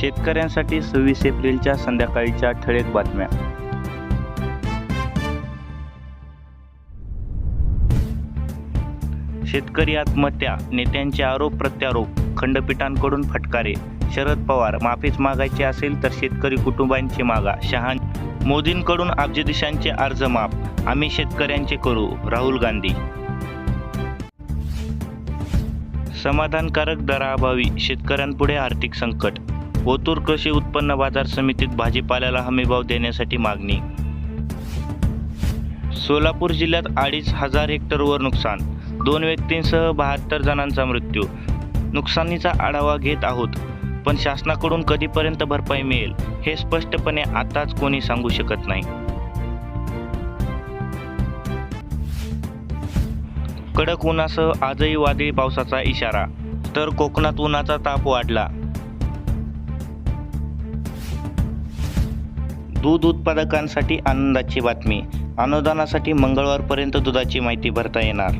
शेतकऱ्यांसाठी सव्वीस एप्रिलच्या संध्याकाळीच्या ठळक बातम्या. शेतकरी आत्महत्या नेत्यांचे आरोप प्रत्यारोप खंडपीठांकडून फटकारे. शरद पवार माफीच मागायची असेल तर शेतकरी कुटुंबांची मागा. शहा मोदींकडून अब्जदेशांचे अर्ज माफ. आम्ही शेतकऱ्यांचे करू. राहुल गांधी. समाधानकारक दराअभावी शेतकऱ्यांपुढे आर्थिक संकट. ओतूर कृषी उत्पन्न बाजार समितीत भाजीपाल्याला हमीभाव देण्यासाठी मागणी. सोलापूर जिल्ह्यात अडीच हजार हेक्टरवर नुकसान. दोन व्यक्तींसह बहात्तर जणांचा मृत्यू. नुकसानीचा आढावा घेत आहोत पण शासनाकडून कधीपर्यंत भरपाई मिळेल हे स्पष्टपणे आताच कोणी सांगू शकत नाही. कडक उन्हासह आजही वादळी पावसाचा इशारा. तर कोकणात उन्हाचा ताप वाढला. दूध उत्पादकांसाठी आनंदाची बातमी. अनुदानासाठी मंगळवारपर्यंत दुधाची माहिती भरता येणार.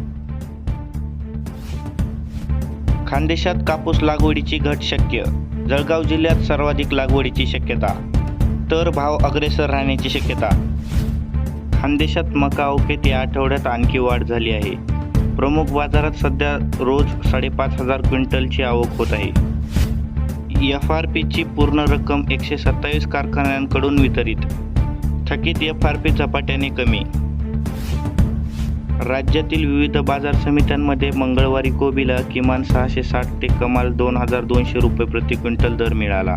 खानदेशात कापूस लागवडीची घट शक्य. जळगाव जिल्ह्यात सर्वाधिक लागवडीची शक्यता. तर भाव अग्रेसर राहण्याची शक्यता. खानदेशात मका अवकेत या आठवड्यात आणखी वाढ झाली आहे. प्रमुख बाजारात सध्या रोज साडेपाच हजार क्विंटलची आवक होत आहे. एफ आर पीची पूर्ण रक्कम एकशे सत्तावीस कारखान्यांकडून वितरित. थकीत एफ आर पी झपाट्याने कमी. राज्यातील विविध बाजार समित्यांमध्ये मंगळवारी कोबीला किमान सहाशे साठ ते कमाल दोन हजार दोनशे रुपये प्रति क्विंटल दर मिळाला.